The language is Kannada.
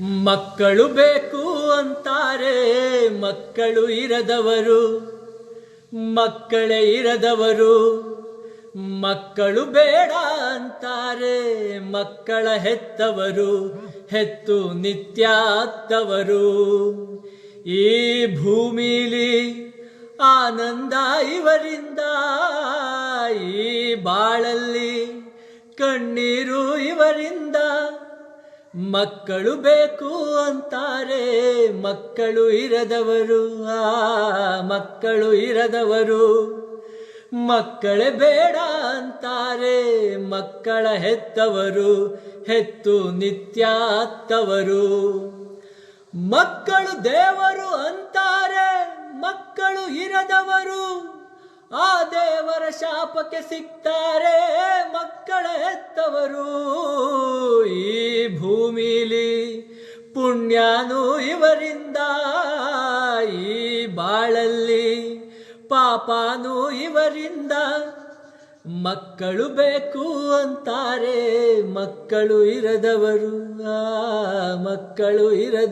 ಮಕ್ಕಳು ಬೇಕು ಅಂತಾರೆ, ಮಕ್ಕಳು ಇರದವರು. ಮಕ್ಕಳೇ ಇರದವರು. ಮಕ್ಕಳು ಬೇಡ ಅಂತಾರೆ, ಮಕ್ಕಳ ಹೆತ್ತವರು. ಹೆತ್ತು ನಿತ್ಯ ಈ ಭೂಮಿಲಿ ಆನಂದ ಇವರಿಂದ, ಈ ಬಾಳಲ್ಲಿ ಕಣ್ಣೀರು ಇವರಿಂದ. ಮಕ್ಕಳು ಬೇಕು ಅಂತಾರೆ, ಮಕ್ಕಳು ಇರದವರು, ಆ, ಮಕ್ಕಳು ಇರದವರು. ಮಕ್ಕಳೇ ಬೇಡ ಅಂತಾರೆ, ಮಕ್ಕಳ ಹೆತ್ತವರು, ಹೆತ್ತು ನಿತ್ಯ ಅತ್ತವರು ಮಕ್ಕಳು ದೇವರು ಅಂತಾರೆ, ಮಕ್ಕಳು ಇರದವರು. ಆ ದೇವರ ಶಾಪಕ್ಕೆ ಸಿಗ್ತಾರೆ ಮಕ್ಕಳ ಹೆತ್ತವರು. ಪುಣ್ಯನೂ ಇವರಿಂದ ಈ ಬಾಳಲ್ಲಿ. ಪಾಪನೂ ಇವರಿಂದ ಮಕ್ಕಳು ಬೇಕು ಅಂತಾರೆ. ಮಕ್ಕಳು ಇರದವರು ಮಕ್ಕಳು ಇರದ